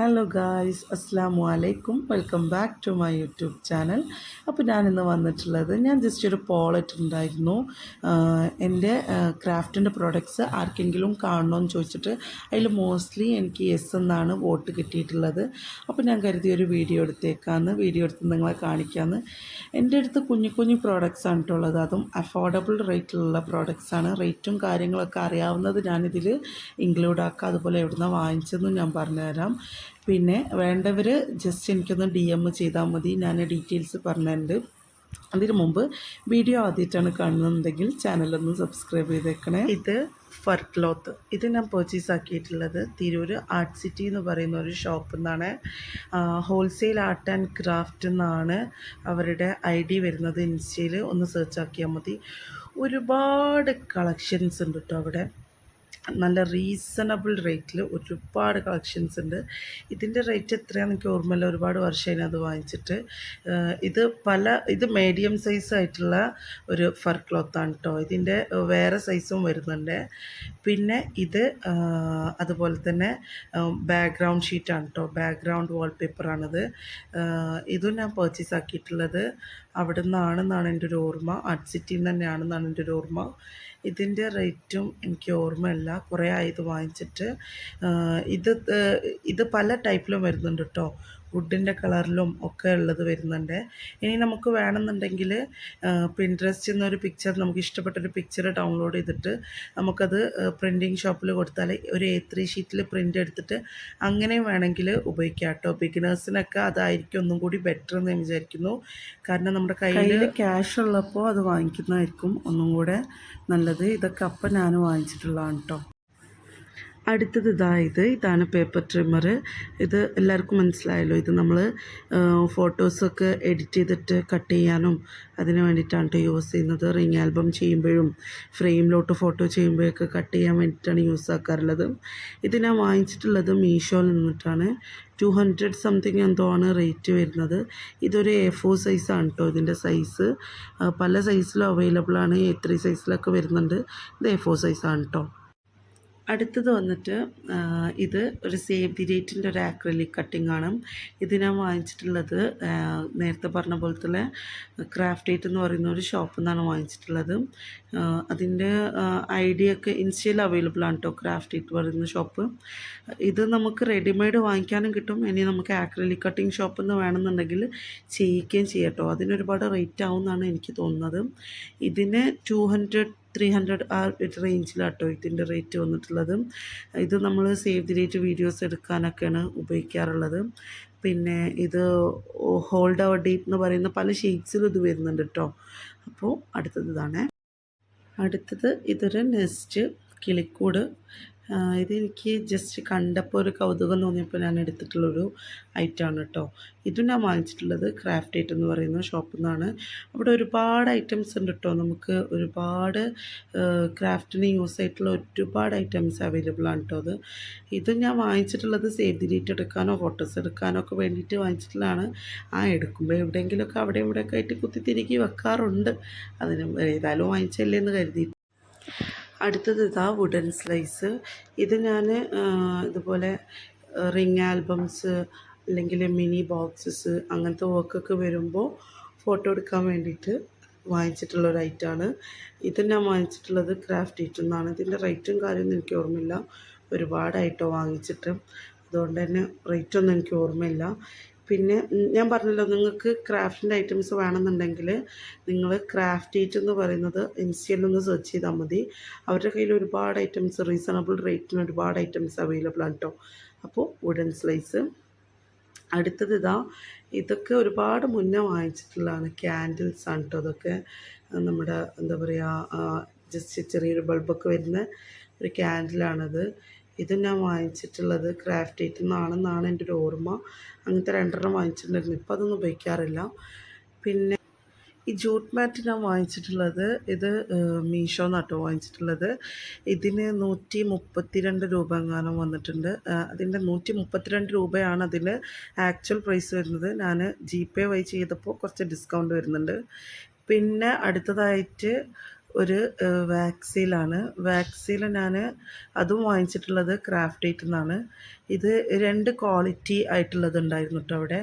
Hello guys അസ്സാമു അലൈക്കും welcome back to my YouTube channel അപ്പോൾ ഞാനിന്ന് വന്നിട്ടുള്ളത് ഞാൻ ജസ്റ്റ് ഒരു പോളറ്റ് ഉണ്ടായിരുന്നു. എന്റെ ക്രാഫ്റ്റിന്റെ പ്രോഡക്റ്റ്സ് ആർക്കെങ്കിലും കാണണമെന്ന് ചോദിച്ചിട്ട് അതിൽ മോസ്റ്റ്ലി എനിക്ക് യെസ് എന്നാണ് വോട്ട് കിട്ടിയിട്ടുള്ളത്. അപ്പോൾ ഞാൻ കരുതി ഒരു വീഡിയോ എടുത്തേക്കാന്ന്. വീഡിയോ എടുത്ത് നിങ്ങളെ കാണിക്കാമെന്ന് എന്റെ അടുത്ത് കുഞ്ഞു കുഞ്ഞു പ്രോഡക്റ്റ്സ് ആണ് ഉള്ളത്. അതും അഫോർഡബിൾ റേറ്റിലുള്ള പ്രോഡക്റ്റ്സ് ആണ്. റേറ്റും കാര്യങ്ങളൊക്കെ അറിയാവുന്നത് ഞാനിതിൽ ഇൻക്ലൂഡ് ആക്കാം. അതുപോലെ എവിടുന്ന വാങ്ങിച്ചതെന്നും ഞാൻ പറഞ്ഞുതരാം. പിന്നെ വേണ്ടവർ ജസ്റ്റ് എനിക്കൊന്ന് ഡി എം ചെയ്താൽ മതി. ഞാൻ ഡീറ്റെയിൽസ് പറഞ്ഞിട്ടുണ്ട് അതിനു മുമ്പ് വീഡിയോ ആദ്യമായിട്ടാണ് കാണുന്നുണ്ടെങ്കിൽ ചാനലൊന്ന് സബ്സ്ക്രൈബ് ചെയ്തേക്കണേ. ഇത് ഫർ ക്ലോത്ത് ഇത് ഞാൻ പർച്ചേസ് ആക്കിയിട്ടുള്ളത് തിരൂർ ആർട്ട് സിറ്റി എന്ന് പറയുന്ന ഒരു ഷോപ്പിൽ നിന്നാണ് ഹോൾസെയിൽ ആർട്ട് ആൻഡ് ക്രാഫ്റ്റ് എന്നാണ് അവരുടെ ഐ ഡി വരുന്നത്. ഇൻസ്റ്റയിൽ ഒന്ന് സെർച്ച് ആക്കിയാൽ മതി. ഒരുപാട് കളക്ഷൻസ് ഉണ്ട് കേട്ടോ അവിടെ. നല്ല റീസണബിൾ റേറ്റിൽ ഒരുപാട് കളക്ഷൻസ് ഉണ്ട്. ഇതിന്റെ റേറ്റ് എത്രയാണെന്ന് എനിക്ക് ഓർമ്മയില്ല. ഒരുപാട് വർഷമായി അത് വാങ്ങിച്ചിട്ട്. ഇത് പല ഇത് മീഡിയം സൈസ് ആയിട്ടുള്ള ഒരു ഫർ ക്ലോത്താണ് കേട്ടോ ഇതിന്റെ വേറെ സൈസും വരുന്നുണ്ട്. പിന്നെ ഇത് അതുപോലെ തന്നെ ബാക്ക്ഗ്രൗണ്ട് ഷീറ്റാണ് കേട്ടോ ബാക്ക്ഗ്രൗണ്ട് വാൾപേപ്പറാണിത് ഇതും ഞാൻ പർച്ചേസ് ആക്കിയിട്ടുള്ളത് അവിടെ നിന്നാണെന്നാണ് എന്റെ ഒരു ഓർമ്മ. ആർട്ട് സിറ്റിയിൽ നിന്ന് തന്നെയാണെന്നാണ് എന്റെ ഒരു ഓർമ്മ. ഇതിന്റെ റേറ്റും എനിക്ക് ഓർമ്മയില്ല. കുറേ ആയി ഇത് വാങ്ങിച്ചിട്ട്. ഇത് ഇത് പല ടൈപ്പിലും വരുന്നുണ്ട് കേട്ടോ വുഡിന്റെ കളറിലും ഒക്കെ ഉള്ളത് വരുന്നുണ്ട്. ഇനി നമുക്ക് വേണമെന്നുണ്ടെങ്കിൽ പിൻട്രസ്റ്റിൽ നിന്നൊരു പിക്ചർ നമുക്ക് ഇഷ്ടപ്പെട്ടൊരു പിക്ചർ ഡൗൺലോഡ് ചെയ്തിട്ട് നമുക്കത് പ്രിന്റിങ് ഷോപ്പിൽ കൊടുത്താൽ ഒരു എ ത്രീ ഷീറ്റിൽ പ്രിന്റ് എടുത്തിട്ട് അങ്ങനെയും വേണമെങ്കിൽ ഉപയോഗിക്കാം കേട്ടോ. ബിഗിനേഴ്സിനൊക്കെ അതായിരിക്കും ഒന്നും കൂടി ബെറ്റർ എന്ന് ഞാൻ വിചാരിക്കുന്നു. കാരണം നമ്മുടെ കയ്യിൽ ക്യാഷ് ഉള്ളപ്പോൾ അത് വാങ്ങിക്കുന്നതായിരിക്കും ഒന്നും കൂടെ നല്ലത്. ഇതൊക്കെ അപ്പം ഞാൻ വാങ്ങിച്ചിട്ടുള്ളതാണ് കേട്ടോ അടുത്തത് ഇതാ ഇത്. ഇതാണ് പേപ്പർ ട്രിമ്മർ ഇത് എല്ലാവർക്കും മനസ്സിലായല്ലോ. ഇത് നമ്മൾ ഫോട്ടോസൊക്കെ എഡിറ്റ് ചെയ്തിട്ട് കട്ട് ചെയ്യാനും അതിന് വേണ്ടിയിട്ടാണ് യൂസ് ചെയ്യുന്നത്. റിംഗ് ആൽബം ചെയ്യുമ്പോഴും ഫ്രെയിമിലോട്ട് ഫോട്ടോ ചെയ്യുമ്പോഴൊക്കെ കട്ട് ചെയ്യാൻ വേണ്ടിയിട്ടാണ് യൂസ് ആക്കാറുള്ളത്. ഇത് ഞാൻ വാങ്ങിച്ചിട്ടുള്ളത് മീഷോയിൽ നിന്നിട്ടാണ്. ടു ഹൺഡ്രഡ് സംതിങ് എന്തോ ആണ് റേറ്റ് വരുന്നത്. ഇതൊരു എ ഫോർ സൈസാണ് കേട്ടോ ഇതിന്റെ സൈസ് പല സൈസിലും അവൈലബിൾ ആണ്. എ ത്രീ സൈസിലൊക്കെ വരുന്നുണ്ട്. ഇത് എ ഫോർ സൈസാണ് കേട്ടോ. അടുത്തത് വന്നിട്ട് ഇത് ഒരു സേവ് ദി ഡേറ്റിന്റെ ഒരു ആക്രലിക് കട്ടിംഗ് ആണ്. ഇത് ഞാൻ വാങ്ങിച്ചിട്ടുള്ളത് നേരത്തെ പറഞ്ഞ പോലത്തെ ക്രാഫ്റ്റ് ഡേറ്റ് എന്ന് പറയുന്ന ഒരു ഷോപ്പിൽ നിന്നാണ് വാങ്ങിച്ചിട്ടുള്ളത്. അതിന്റെ ഐഡിയ ഒക്കെ ഇൻസ്റ്റയിൽ അവൈലബിൾ ആണ് കേട്ടോ ക്രാഫ്റ്റ് ഡേറ്റ് പറയുന്ന ഷോപ്പ് ഇത് നമുക്ക് റെഡിമെയ്ഡ് വാങ്ങിക്കാനും കിട്ടും. ഇനി നമുക്ക് ആക്രലിക് കട്ടിംഗ് ഷോപ്പിൽ നിന്ന് വേണമെന്നുണ്ടെങ്കിൽ ചെയ്യിക്കുകയും ചെയ്യാം കേട്ടോ അതിനൊരുപാട് റേറ്റ് ആവും എന്നാണ് എനിക്ക് തോന്നുന്നത്. ഇതിന് ടു ഹൺഡ്രഡ് ത്രീ ഹൺഡ്രഡ് ആ റേഞ്ചിലാട്ടോ ഇതിന്റെ റേറ്റ് വന്നിട്ടുള്ളത്. ഇത് നമ്മൾ സേവ് ദി ഡേറ്റ് വീഡിയോസ് എടുക്കാനൊക്കെയാണ് ഉപയോഗിക്കാറുള്ളത്. പിന്നെ ഇത് ഹോൾഡ് അവർ ഡേറ്റ് എന്ന് പറയുന്ന പല ഷെയ്ഡ്സിലും ഇത് വരുന്നുണ്ട് കേട്ടോ അപ്പോൾ അടുത്തത് ഇതാണ്. അടുത്തത് ഇതൊരു നെസ്റ്റ് കിളിക്കൂട് ഇതെനിക്ക് ജസ്റ്റ് കണ്ടപ്പോൾ ഒരു കൗതുകം തോന്നിയപ്പോൾ ഞാൻ എടുത്തിട്ടുള്ളൊരു ആണ് കേട്ടോ. ഇതും ഞാൻ വാങ്ങിച്ചിട്ടുള്ളത് ക്രാഫ്റ്റ് ഐറ്റ് എന്ന് പറയുന്ന ഷോപ്പിൽ നിന്നാണ് അവിടെ ഒരുപാട് ഐറ്റംസ് ഉണ്ട് കേട്ടോ. നമുക്ക് ഒരുപാട് ക്രാഫ്റ്റിന് യൂസ് ആയിട്ടുള്ള ഒരുപാട് ഐറ്റംസ് അവൈലബിൾ ആണ് കേട്ടോ അത്. ഇത് ഞാൻ വാങ്ങിച്ചിട്ടുള്ളത് സേവ് ദി ഡേറ്റ് എടുക്കാനോ ഫോട്ടോസ് എടുക്കാനോ ഒക്കെ വേണ്ടിയിട്ട് വാങ്ങിച്ചിട്ടുള്ളതാണ്. ആ എടുക്കുമ്പോൾ എവിടെയെങ്കിലുമൊക്കെ അവിടെ ഇവിടെയൊക്കെ ആയിട്ട് കുത്തി തിരികെ വെക്കാറുണ്ട്. അതിന് ഏതായാലും വാങ്ങിച്ചല്ലേ എന്ന് കരുതി അടുത്തത് ഇതാ വുഡൻ സ്ലൈസ് ഇത് ഞാൻ ഇതുപോലെ റിംഗ് ആൽബംസ് അല്ലെങ്കിൽ മിനി ബോക്സസ് അങ്ങനത്തെ വർക്കൊക്കെ വരുമ്പോൾ ഫോട്ടോ എടുക്കാൻ വേണ്ടിയിട്ട് വാങ്ങിച്ചിട്ടുള്ള ഒരു ഐറ്റമാണ് ഇത് ഞാൻ വാങ്ങിച്ചിട്ടുള്ളത് ക്രാഫ്റ്റ് ഈറ്റ് എന്നാണ്. ഇതിന്റെ റേറ്റും കാര്യമൊന്നും എനിക്ക് ഓർമ്മയില്ല. ഒരുപാടായിട്ടോ വാങ്ങിച്ചിട്ട്. അതുകൊണ്ട് തന്നെ റേറ്റൊന്നും എനിക്ക് ഓർമ്മയില്ല. പിന്നെ ഞാൻ പറഞ്ഞല്ലോ നിങ്ങൾക്ക് ക്രാഫ്റ്റിന്റെ ഐറ്റംസ് വേണമെന്നുണ്ടെങ്കിൽ നിങ്ങൾ ക്രാഫ്റ്റ് ഈറ്റ് എന്ന് പറയുന്നത് എം സി എല്ലിൽ ഒന്ന് സെർച്ച് ചെയ്താൽ മതി. അവരുടെ കയ്യിൽ ഒരുപാട് ഐറ്റംസ് റീസണബിൾ റേറ്റിന് ഒരുപാട് ഐറ്റംസ് അവൈലബിൾ ആണ് കേട്ടോ. അപ്പോൾ വുഡൻ സ്ലൈസ് അടുത്തത് ഇതാ ഇതൊക്കെ ഒരുപാട് മുന്നേ വാങ്ങിച്ചിട്ടുള്ളതാണ് ക്യാൻഡിൽസ് ആണ് കേട്ടോ അതൊക്കെ. നമ്മുടെ എന്താ പറയുക ജസ്റ്റ് ചെറിയൊരു ബൾബൊക്കെ വരുന്ന ഒരു ക്യാൻഡിലാണത് ഇത് ഞാൻ വാങ്ങിച്ചിട്ടുള്ളത്? ക്രാഫ്റ്റ് ഐറ്റിൽ നിന്നാണെന്നാണ് എന്റെ ഒരു ഓർമ്മ. അങ്ങനത്തെ രണ്ടെണ്ണം വാങ്ങിച്ചിട്ടുണ്ടായിരുന്നു. ഇപ്പോൾ അതൊന്നും ഉപയോഗിക്കാറില്ല. പിന്നെ ഈ ജൂട്ട് മാറ്റ് ഞാൻ വാങ്ങിച്ചിട്ടുള്ളത് ഇത് മീഷോ നട്ടോ വാങ്ങിച്ചിട്ടുള്ളത്. ഇതിന് നൂറ്റി മുപ്പത്തിരണ്ട് രൂപ എങ്ങാനും വന്നിട്ടുണ്ട്. അതിന്റെ നൂറ്റി മുപ്പത്തിരണ്ട് രൂപയാണ് അതിന് ആക്ച്വൽ പ്രൈസ് വരുന്നത്. ഞാൻ ജി പേ വഴി ചെയ്തപ്പോൾ കുറച്ച് ഡിസ്കൗണ്ട് വരുന്നുണ്ട്. പിന്നെ അടുത്തതായിട്ട് ഒരു വാക്സിലാണ് വാക്സിൽ ഞാൻ അതും വാങ്ങിച്ചിട്ടുള്ളത് ക്രാഫ്റ്റ് എയ്റ്റിൽ നിന്നാണ് ഇത് രണ്ട് ക്വാളിറ്റി ആയിട്ടുള്ളത് ഉണ്ടായിരുന്നു കേട്ടോ അവിടെ.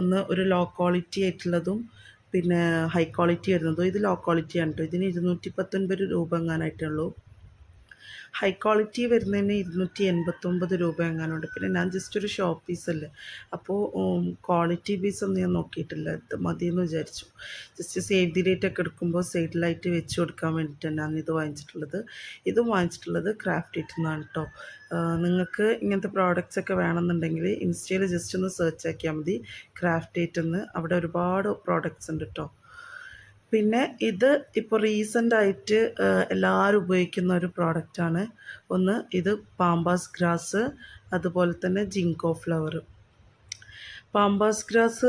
ഒന്ന് ഒരു ലോ ക്വാളിറ്റി ആയിട്ടുള്ളതും പിന്നെ ഹൈ ക്വാളിറ്റി വരുന്നതും. ഇത് ലോ ക്വാളിറ്റി ആണ് കേട്ടോ ഇതിന് ഇരുന്നൂറ്റി പത്തൊൻപത് രൂപ എങ്ങാനായിട്ടുള്ളൂ ഹൈ ക്വാളിറ്റി വരുന്നതിന് ഇരുന്നൂറ്റി എൺപത്തൊമ്പത് രൂപ എങ്ങാനുണ്ട്. പിന്നെ ഞാൻ ജസ്റ്റ് ഒരു ഷോപ്പ് പീസല്ലേ അപ്പോൾ ക്വാളിറ്റി പീസ് ഒന്നും ഞാൻ നോക്കിയിട്ടില്ല. ഇത് മതിയെന്ന് വിചാരിച്ചു. ജസ്റ്റ് സേവ് ദി ഡേറ്റ് ഒക്കെ എടുക്കുമ്പോൾ ലൈറ്റ് വെച്ച് കൊടുക്കാൻ വേണ്ടിയിട്ടാണ് ഞാൻ ഇത് വാങ്ങിച്ചിട്ടുള്ളത്. ഇത് വാങ്ങിച്ചിട്ടുള്ളത് ക്രാഫ്റ്റ് ഇറ്റ് നിന്നാണ് കേട്ടോ നിങ്ങൾക്ക് ഇങ്ങനത്തെ പ്രോഡക്റ്റ്സ് ഒക്കെ വേണമെന്നുണ്ടെങ്കിൽ ഇൻസ്റ്റയിൽ ജസ്റ്റ് ഒന്ന് സെർച്ച് ആക്കിയാൽ മതി. ക്രാഫ്റ്റ് എയ്റ്റ് എന്ന് അവിടെ ഒരുപാട് പ്രോഡക്റ്റ്സ് ഉണ്ട് കേട്ടോ പിന്നെ ഇത് ഇപ്പോൾ റീസെന്റ് ആയിട്ട് എല്ലാവരും ഉപയോഗിക്കുന്ന ഒരു പ്രോഡക്റ്റാണ്. ഒന്ന് ഇത് പാമ്പാസ് ഗ്രാസ് അതുപോലെ തന്നെ ജിങ്കോ ഫ്ലവർ പാമ്പാസ് ഗ്രാസ്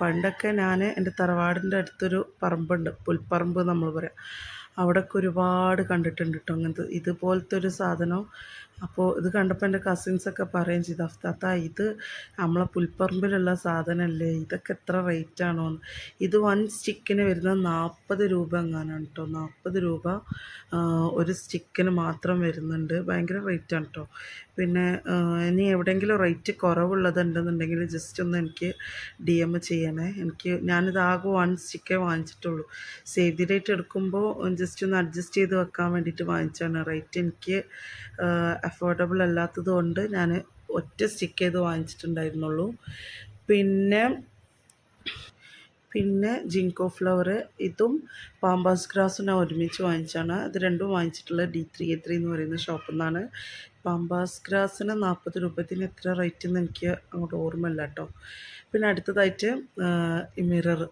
പണ്ടൊക്കെ ഞാൻ എന്റെ തറവാടിന്റെ അടുത്തൊരു പറമ്പുണ്ട്. പുൽപ്പറമ്പ് നമ്മൾ പറയാം. അവിടെയൊക്കെ ഒരുപാട് കണ്ടിട്ടുണ്ട് കേട്ടോ അങ്ങനത്തെ. ഇതുപോലത്തെ ഒരു സാധനം അപ്പോൾ ഇത് കണ്ടപ്പോൾ എന്റെ കസിൻസൊക്കെ പറയുകയും ചെയ്തു അഫ്താത്ത ഇത് നമ്മളെ പുൽപ്പറമ്പിലുള്ള സാധനമല്ലേ ഇതൊക്കെ എത്ര റേറ്റ് ആണോ എന്ന് ഇത് വൺ സ്റ്റിക്കിന് വരുന്ന നാൽപ്പത് രൂപ എങ്ങാനാണ് കേട്ടോ നാൽപ്പത് രൂപ ഒരു സ്റ്റിക്കിന് മാത്രം വരുന്നുണ്ട്. ഭയങ്കര റേറ്റാണ് കേട്ടോ പിന്നെ ഇനി എവിടെയെങ്കിലും റേറ്റ് കുറവുള്ളതുണ്ടെന്നുണ്ടെങ്കിൽ ജസ്റ്റ് ഒന്ന് എനിക്ക് ഡി എം ചെയ്യണേ. എനിക്ക് ഞാനിത് ആകെ വൺ സ്റ്റിക്കേ വാങ്ങിച്ചിട്ടുള്ളൂ. സേവ് ദി ഡേറ്റ് എടുക്കുമ്പോൾ ജസ്റ്റ് ഒന്ന് അഡ്ജസ്റ്റ് ചെയ്ത് വെക്കാൻ വേണ്ടിയിട്ട് വാങ്ങിച്ചാണ് റേറ്റ് എനിക്ക് അഫോർഡബിൾ അല്ലാത്തത് കൊണ്ട് ഞാൻ ഒറ്റ സ്റ്റിക്ക് ചെയ്ത് വാങ്ങിച്ചിട്ടുണ്ടായിരുന്നുള്ളൂ. പിന്നെ പിന്നെ ജിങ്കോ ഫ്ലവർ ഇതും പാമ്പാസ് ഗ്രാസും ഞാൻ ഒരുമിച്ച് വാങ്ങിച്ചാണ്. ഇത് രണ്ടും വാങ്ങിച്ചിട്ടുള്ള ഡി ത്രീ എ ത്രീ എന്ന് പറയുന്ന ഷോപ്പിൽ നിന്നാണ്. പാമ്പാസ് ഗ്രാസിന് നാൽപ്പത് രൂപത്തിന് എത്ര റേറ്റ് എന്ന് എനിക്ക് അങ്ങോട്ട് ഓർമ്മയില്ല കേട്ടോ. പിന്നെ അടുത്തതായിട്ട് മിറർ.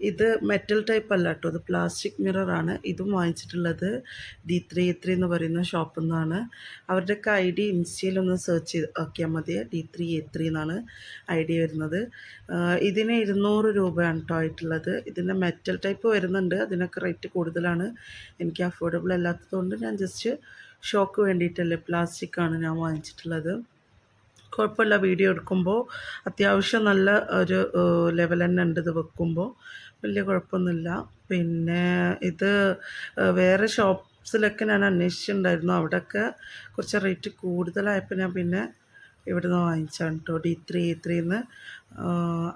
ഇത് മെറ്റൽ ടൈപ്പ് അല്ല കേട്ടോ ഇത് പ്ലാസ്റ്റിക് മിററാണ് ഇതും വാങ്ങിച്ചിട്ടുള്ളത് ഡി ത്രീ ത്രീ എന്ന് പറയുന്ന ഷോപ്പിൽ നിന്നാണ് അവരുടെയൊക്കെ ഐ ഡി ഇൻസ്റ്റയിൽ ഒന്ന് സെർച്ച് ചെയ്ത് ആക്കിയാൽ മതി. ഡി ത്രീ എ ത്രീ എന്നാണ് ഐ ഡി വരുന്നത് ഇതിന് ഇരുന്നൂറ് രൂപയാണ് കേട്ടോ ആയിട്ടുള്ളത്. ഇതിന്റെ മെറ്റൽ ടൈപ്പ് വരുന്നുണ്ട്. അതിനൊക്കെ റേറ്റ് കൂടുതലാണ്. എനിക്ക് അഫോർഡബിൾ അല്ലാത്തതുകൊണ്ട് ഞാൻ ജസ്റ്റ് ഷോക്ക് വേണ്ടിയിട്ടല്ലേ പ്ലാസ്റ്റിക്കാണ് ഞാൻ വാങ്ങിച്ചിട്ടുള്ളത്. കുഴപ്പമില്ല. വീഡിയോ എടുക്കുമ്പോൾ അത്യാവശ്യം നല്ല ഒരു ലെവൽ തന്നെ ഉണ്ട് ഇത് വെക്കുമ്പോൾ വലിയ കുഴപ്പമൊന്നുമില്ല. പിന്നെ ഇത് വേറെ ഷോപ്സിലൊക്കെ ഞാൻ അന്വേഷിച്ചിട്ടുണ്ടായിരുന്നു. അവിടെയൊക്കെ കുറച്ച് റേറ്റ് കൂടുതലായപ്പോൾ ഞാൻ പിന്നെ ഇവിടുന്ന് വാങ്ങിച്ചാണ് കേട്ടോ ഡി ത്രീ എ ത്രീന്ന്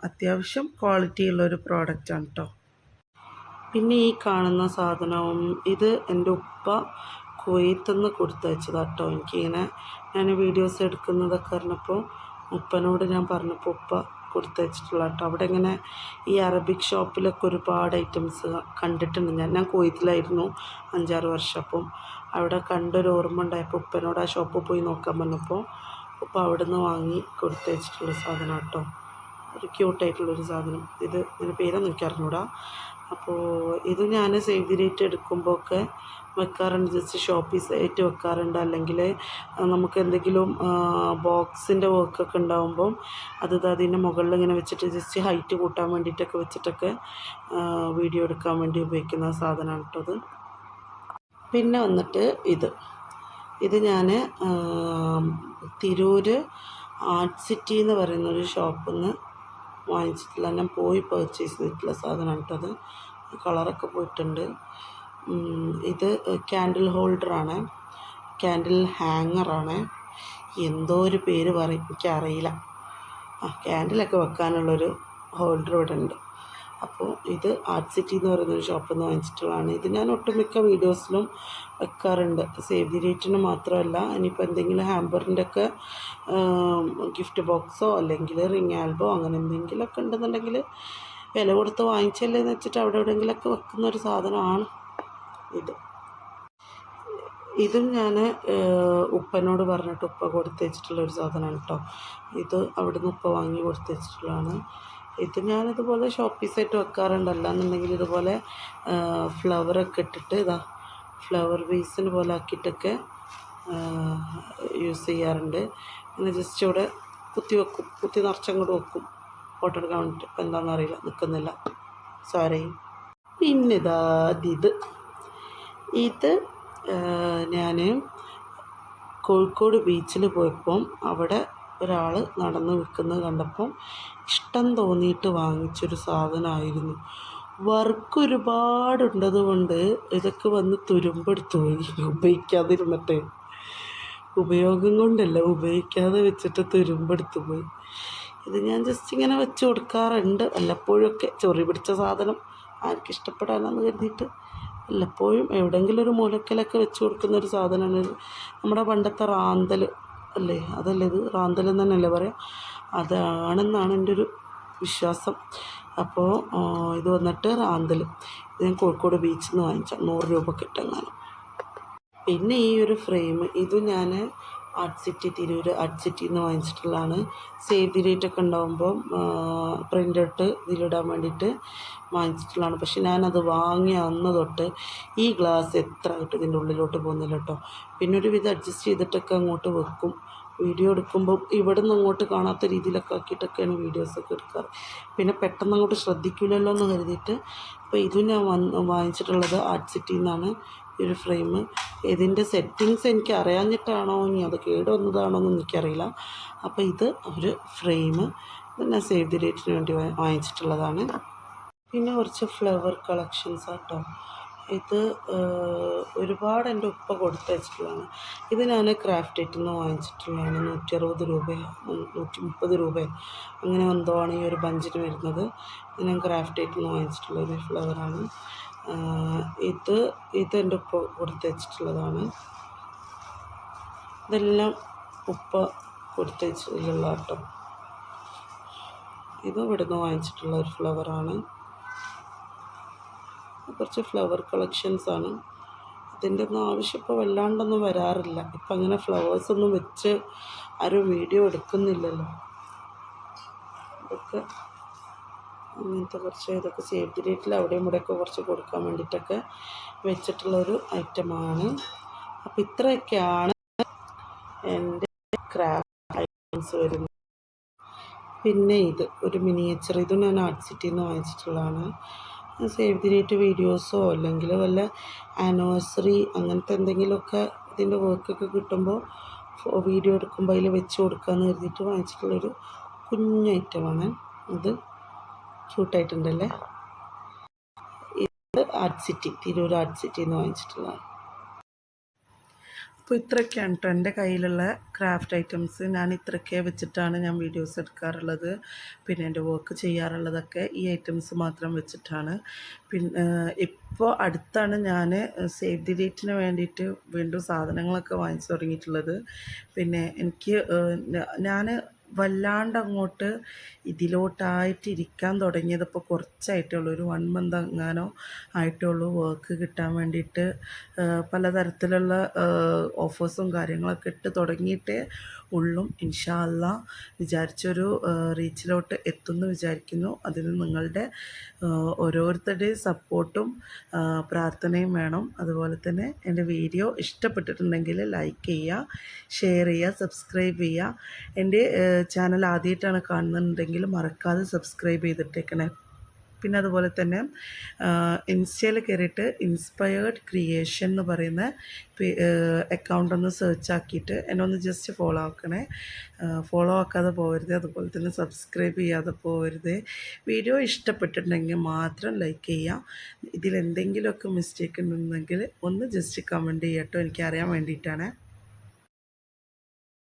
അത്യാവശ്യം ക്വാളിറ്റി ഉള്ളൊരു പ്രോഡക്റ്റാണ് കേട്ടോ പിന്നെ ഈ കാണുന്ന സാധനവും ഇത് എന്റെ ഉപ്പ കുവൈത്തുനിന്ന് കൊടുത്തയച്ചതാട്ടോ എനിക്കിങ്ങനെ ഞാൻ വീഡിയോസ് എടുക്കുന്നതൊക്കെ പറഞ്ഞപ്പോൾ ഉപ്പനോട് ഞാൻ പറഞ്ഞപ്പോൾ ഉപ്പ കൊടുത്തയച്ചിട്ടുള്ള കേട്ടോ. അവിടെ ഇങ്ങനെ ഈ അറബിക് ഷോപ്പിലൊക്കെ ഒരുപാട് ഐറ്റംസ് കണ്ടിട്ടുണ്ട്. ഞാൻ ഞാൻ കൊയ്ത്തിലായിരുന്നു അഞ്ചാറ് വർഷം അപ്പം അവിടെ കണ്ടൊരു ഓർമ്മ ഉണ്ടായപ്പോൾ ഉപ്പനോട് ആ ഷോപ്പിൽ പോയി നോക്കാൻ പറഞ്ഞപ്പോൾ ഉപ്പ അവിടെ നിന്ന് വാങ്ങി കൊടുത്തയച്ചിട്ടുള്ള സാധനം കേട്ടോ. ഒരു ക്യൂട്ടായിട്ടുള്ളൊരു സാധനം. ഇത് ഇതിന്റെ പേരൊന്നും എനിക്ക് അറിഞ്ഞൂടാ അപ്പോൾ ഇത് ഞാൻ സേവ് ദി ഡേറ്റ് എടുക്കുമ്പോഴൊക്കെ വെക്കാറുണ്ട്. ജസ്റ്റ് ഷോപ്പിൽ ആയിട്ട് വെക്കാറുണ്ട്. അല്ലെങ്കിൽ നമുക്ക് എന്തെങ്കിലും ബോക്സിന്റെ വർക്കൊക്കെ ഉണ്ടാകുമ്പം അത് അതിന്റെ മുകളിൽ ഇങ്ങനെ വെച്ചിട്ട് ജസ്റ്റ് ഹൈറ്റ് കൂട്ടാൻ വേണ്ടിയിട്ടൊക്കെ വെച്ചിട്ടൊക്കെ വീഡിയോ എടുക്കാൻ വേണ്ടി ഉപയോഗിക്കുന്ന സാധനമാണ് കേട്ടോ അത്. പിന്നെ വന്നിട്ട് ഇത്. ഇത് ഞാൻ തിരൂർ ആർട്ട് സിറ്റി എന്ന് പറയുന്ന ഒരു ഷോപ്പിൽ നിന്ന് വാങ്ങിച്ചിട്ടില്ല. ഞാൻ പോയി പർച്ചേസ് ചെയ്തിട്ടുള്ള അത് കളറൊക്കെ പോയിട്ടുണ്ട്. ഇത് ക്യാൻഡിൽ ഹോൾഡറാണ് ക്യാൻഡിൽ ഹാങ്ങറാണ് എന്തോ ഒരു പേര് പറയും. എനിക്കറിയില്ല. ആ ക്യാൻഡിലൊക്കെ വെക്കാനുള്ളൊരു ഹോൾഡർ ഇവിടെ ഉണ്ട് അപ്പോൾ ഇത് ആർട്ട് സിറ്റി എന്ന് പറയുന്നൊരു ഷോപ്പിൽ നിന്ന് വാങ്ങിച്ചിട്ടുള്ളതാണ്. ഇത് ഞാൻ ഒട്ടുമിക്ക വീഡിയോസിലും വെക്കാറുണ്ട്. സേവ് ദി ഡേറ്റിന് മാത്രമല്ല ഇനിയിപ്പോൾ എന്തെങ്കിലും ഹാമ്പറിന്റെ ഒക്കെ ഗിഫ്റ്റ് ബോക്സോ അല്ലെങ്കിൽ റിംഗ് ആൽബോ അങ്ങനെ എന്തെങ്കിലുമൊക്കെ ഉണ്ടെന്നുണ്ടെങ്കിൽ വില കൊടുത്ത് വാങ്ങിച്ചല്ലേ എന്ന് വെച്ചിട്ട് അവിടെ എവിടെയെങ്കിലുമൊക്കെ വെക്കുന്ന ഒരു സാധനമാണ് ഇത്. ഇതും ഞാൻ ഉപ്പനോട് പറഞ്ഞിട്ട് ഉപ്പ കൊടുത്തു വെച്ചിട്ടുള്ള ഒരു സാധനമാണ് കേട്ടോ ഇത് അവിടുന്ന് ഉപ്പ വാങ്ങി കൊടുത്തു വെച്ചിട്ടുള്ളതാണ്. ഇത് ഞാനിതുപോലെ ഷോപ്പ് പീസായിട്ട് വെക്കാറുണ്ട് അല്ലാന്നുണ്ടെങ്കിൽ ഇതുപോലെ ഫ്ലവറൊക്കെ ഇട്ടിട്ട് ഇതാ ഫ്ലവർ പീസിന് പോലെ ആക്കിയിട്ടൊക്കെ യൂസ് ചെയ്യാറുണ്ട്. പിന്നെ ജസ്റ്റ് ഇവിടെ കുത്തി വെക്കും കുത്തി നിറച്ചങ്ങോട്ട് വെക്കും. ഫോട്ടോ എടുക്കാൻ വേണ്ടിയിട്ട് ഇപ്പം എന്താണെന്ന് അറിയില്ല നിൽക്കുന്നില്ല സോറി പിന്നെ ഇതാ ഇത് ഇത്. ഞാൻ കോഴിക്കോട് ബീച്ചിൽ പോയപ്പം അവിടെ ഒരാൾ നടന്ന് വിൽക്കുന്നത് കണ്ടപ്പം ഇഷ്ടം തോന്നിയിട്ട് വാങ്ങിച്ചൊരു സാധനമായിരുന്നു വർക്ക് ഒരുപാടുണ്ടത് കൊണ്ട് ഇതൊക്കെ വന്ന് തുരുമ്പെടുത്ത് പോയി. ഉപയോഗിക്കാതിരുന്നിട്ട്. ഉപയോഗം കൊണ്ടല്ല ഉപയോഗിക്കാതെ വെച്ചിട്ട് തുരുമ്പെടുത്ത് പോയി. ഇത് ഞാൻ ജസ്റ്റ് ഇങ്ങനെ വെച്ച് കൊടുക്കാറുണ്ട്. വല്ലപ്പോഴൊക്കെ ചൊറി പിടിച്ച സാധനം ആർക്കും ഇഷ്ടപ്പെടാനാന്ന് കരുതിയിട്ട് വല്ലപ്പോഴും എവിടെയെങ്കിലും ഒരു മൂലക്കലൊക്കെ വെച്ച് കൊടുക്കുന്ന ഒരു സാധനമാണ്. നമ്മുടെ പണ്ടത്തെ റാന്തൽ അല്ലേ? അതല്ലേ ഇത്? റാന്തൽ എന്ന് തന്നെയല്ലേ പറയാം? അതാണെന്നാണ് എന്റെ ഒരു വിശ്വാസം അപ്പോൾ ഇത് വന്നിട്ട് റാന്തൽ ഇത് ഞാൻ കോഴിക്കോട് ബീച്ചിൽ നിന്ന് വാങ്ങിച്ച. നൂറ് രൂപ കിട്ടുന്നതാണ് പിന്നെ ഈ ഒരു ഫ്രെയിം ഇത് ഞാൻ ആർട്ട് സിറ്റി തിരൂർ ആർട്ട് സിറ്റിയിൽ നിന്ന് വാങ്ങിച്ചിട്ടുള്ളതാണ്. സേവ് ദി ഡേറ്റ് ഒക്കെ ഉണ്ടാകുമ്പോൾ പ്രിന്റ് ഔട്ട് ഇതിലിടാൻ വേണ്ടിയിട്ട് വാങ്ങിച്ചിട്ടുള്ളതാണ്. പക്ഷെ ഞാനത് വാങ്ങിയ അന്ന് തൊട്ട് ഈ ഗ്ലാസ് എത്ര ആയിട്ട് ഇതിന്റെ ഉള്ളിലോട്ട് പോകുന്നില്ല കേട്ടോ പിന്നെ ഒരു വിധം അഡ്ജസ്റ്റ് ചെയ്തിട്ടൊക്കെ അങ്ങോട്ട് വെക്കും. വീഡിയോ എടുക്കുമ്പോൾ ഇവിടെ നിന്ന് അങ്ങോട്ട് കാണാത്ത രീതിയിലൊക്കെ ആക്കിയിട്ടൊക്കെയാണ് വീഡിയോസൊക്കെ എടുക്കാറ്. പിന്നെ പെട്ടെന്ന് അങ്ങോട്ട് ശ്രദ്ധിക്കില്ലല്ലോ എന്ന് കരുതിയിട്ട് അപ്പോൾ ഇത് ഞാൻ വാങ്ങിച്ചിട്ടുള്ളത് ആർട്ട് സിറ്റിയിൽ നിന്നാണ് ഈ ഒരു ഫ്രെയിം. ഇതിന്റെ സെറ്റിങ്സ് എനിക്ക് അറിയാഞ്ഞിട്ടാണോ ഇനി അത് കേട് വന്നതാണോ എന്ന് എനിക്കറിയില്ല. അപ്പോൾ ഇത് ഒരു ഫ്രെയിം ഞാൻ സേവ് ദി ഡേറ്റിന് വേണ്ടി വാങ്ങിച്ചിട്ടുള്ളതാണ്. പിന്നെ കുറച്ച് ഫ്ലവർ കളക്ഷൻസ് ആട്ടോ ഇത് ഒരുപാട് എന്റെ ഉപ്പ കൊടുത്തു വെച്ചിട്ടുള്ളതാണ് ഇത് ഞാൻ ക്രാഫ്റ്റ് ആയിട്ട് നിന്ന് വാങ്ങിച്ചിട്ടുള്ളതാണ്. നൂറ്റി അറുപത് രൂപയോ നൂറ്റി മുപ്പത് രൂപയോ അങ്ങനെ എന്തോ ആണ് ഈ ഒരു ബഞ്ചിന് വരുന്നത്. ഞാൻ ക്രാഫ്റ്റ് ആയിട്ട് നിന്ന് വാങ്ങിച്ചിട്ടുള്ള ഒരു ഫ്ലവറാണ്. ഇത് ഇത് എന്റെ ഉപ്പ കൊടുത്തു വെച്ചിട്ടുള്ളതാണ് ഇതെല്ലാം ഉപ്പ കൊടുത്തു വെച്ചിട്ടുള്ള കേട്ടോ ഇത് ഇവിടുന്ന് വാങ്ങിച്ചിട്ടുള്ള ഒരു ഫ്ലവറാണ്. കുറച്ച് ഫ്ലവർ കളക്ഷൻസ് ആണ്. ഇതിന്റെ ഒന്നും ആവശ്യം ഇപ്പോൾ വല്ലാണ്ടൊന്നും വരാറില്ല. ഇപ്പം അങ്ങനെ ഫ്ലവേഴ്സ് ഒന്നും വെച്ച് ആരും വീഡിയോ എടുക്കുന്നില്ലല്ലോ. ഇതൊക്കെ അങ്ങനത്തെ കുറച്ച് ഇതൊക്കെ സേവ് ദി ഡേറ്റിൽ അവിടെയും ഇവിടെയൊക്കെ കുറച്ച് കൊടുക്കാൻ വേണ്ടിയിട്ടൊക്കെ വെച്ചിട്ടുള്ളൊരു ഐറ്റമാണ് അപ്പോൾ ഇത്രയൊക്കെയാണ് എന്റെ ക്രാഫ്റ്റ് ഐറ്റംസ് വരുന്നത്. പിന്നെ ഇത് ഒരു മിനിയേച്ചർ ഇത് ഞാൻ ആർട്ട് സിറ്റിയിൽ നിന്ന് വാങ്ങിച്ചിട്ടുള്ളതാണ്. സേവ് ദി ഡേറ്റ് വീഡിയോസോ അല്ലെങ്കിൽ വല്ല ആനിവേഴ്സറി അങ്ങനത്തെ എന്തെങ്കിലുമൊക്കെ ഇതിന്റെ വർക്കൊക്കെ കിട്ടുമ്പോൾ വീഡിയോ എടുക്കുമ്പോൾ അതിൽ വെച്ച് കൊടുക്കാമെന്ന് കരുതിയിട്ട് വാങ്ങിച്ചിട്ടുള്ളൊരു കുഞ്ഞ് ഐറ്റമാണ് ഇത് ക്യൂട്ടായിട്ടുണ്ടല്ലേ ഇത് ആർട്ട് സിറ്റി തിരൂർ ആർട്ട് സിറ്റിയിൽ നിന്ന് വാങ്ങിച്ചിട്ടുള്ളതാണ്. അപ്പോൾ ഇത്രയൊക്കെയാണ് കേട്ടോ എന്റെ കയ്യിലുള്ള ക്രാഫ്റ്റ് ഐറ്റംസ് ഞാൻ ഇത്രയൊക്കെ വെച്ചിട്ടാണ് ഞാൻ വീഡിയോസ് എടുക്കാറുള്ളത്. പിന്നെ എന്റെ വർക്ക് ചെയ്യാറുള്ളതൊക്കെ ഈ ഐറ്റംസ് മാത്രം വെച്ചിട്ടാണ്. പിന്നെ ഇപ്പോൾ അടുത്താണ് ഞാൻ സേവ് ദി ഡേറ്റിന് വേണ്ടിയിട്ട് വീണ്ടും സാധനങ്ങളൊക്കെ വാങ്ങിച്ചു തുടങ്ങിയിട്ടുള്ളത്. പിന്നെ എനിക്ക് ഞാൻ വല്ലാണ്ട് അങ്ങോട്ട് ഇതിലോട്ടായിട്ട് ഇരിക്കാൻ തുടങ്ങിയത്. ഇപ്പോൾ കുറച്ചായിട്ടുള്ളൂ. ഒരു വൺ മന്ത് എങ്ങാനോ ആയിട്ടേ ഉള്ളൂ വർക്ക് കിട്ടാൻ വേണ്ടിയിട്ട്. പലതരത്തിലുള്ള ഓഫേഴ്സും കാര്യങ്ങളൊക്കെ ഇട്ട് തുടങ്ങിയിട്ടേ ഉള്ളും. ഇൻഷാല്ല വിചാരിച്ചൊരു റീച്ചിലോട്ട് എത്തുമെന്ന് വിചാരിക്കുന്നു. അതിന് നിങ്ങളുടെ ഓരോരുത്തരുടെയും സപ്പോർട്ടും പ്രാർത്ഥനയും വേണം. അതുപോലെ തന്നെ എന്റെ വീഡിയോ ഇഷ്ടപ്പെട്ടിട്ടുണ്ടെങ്കിൽ ലൈക്ക് ചെയ്യുക ഷെയർ ചെയ്യുക സബ്സ്ക്രൈബ് ചെയ്യുക. എന്റെ ചാനൽ ആദ്യമായിട്ടാണ് കാണുന്നുണ്ടെങ്കിൽ മറക്കാതെ സബ്സ്ക്രൈബ് ചെയ്തിട്ടേക്കണേ. പിന്നെ അതുപോലെ തന്നെ ഇൻസ്റ്റയിൽ കയറിയിട്ട് ഇൻസ്പയേർഡ് ക്രിയേഷൻ എന്ന് പറയുന്ന അക്കൗണ്ട് ഒന്ന് സെർച്ച് ആക്കിയിട്ട് എന്നെ ഒന്ന് ജസ്റ്റ് ഫോളോ ആക്കണേ. ഫോളോ ആക്കാതെ പോകരുത് അതുപോലെ തന്നെ സബ്സ്ക്രൈബ് ചെയ്യാതെ പോകരുത് വീഡിയോ ഇഷ്ടപ്പെട്ടിട്ടുണ്ടെങ്കിൽ മാത്രം ലൈക്ക് ചെയ്യുക. ഇതിലെന്തെങ്കിലുമൊക്കെ മിസ്റ്റേക്ക് ഉണ്ടെങ്കിൽ ഒന്ന് ജസ്റ്റ് കമന്റ് ചെയ്യട്ടോ എനിക്കറിയാൻ വേണ്ടിയിട്ടാണ്.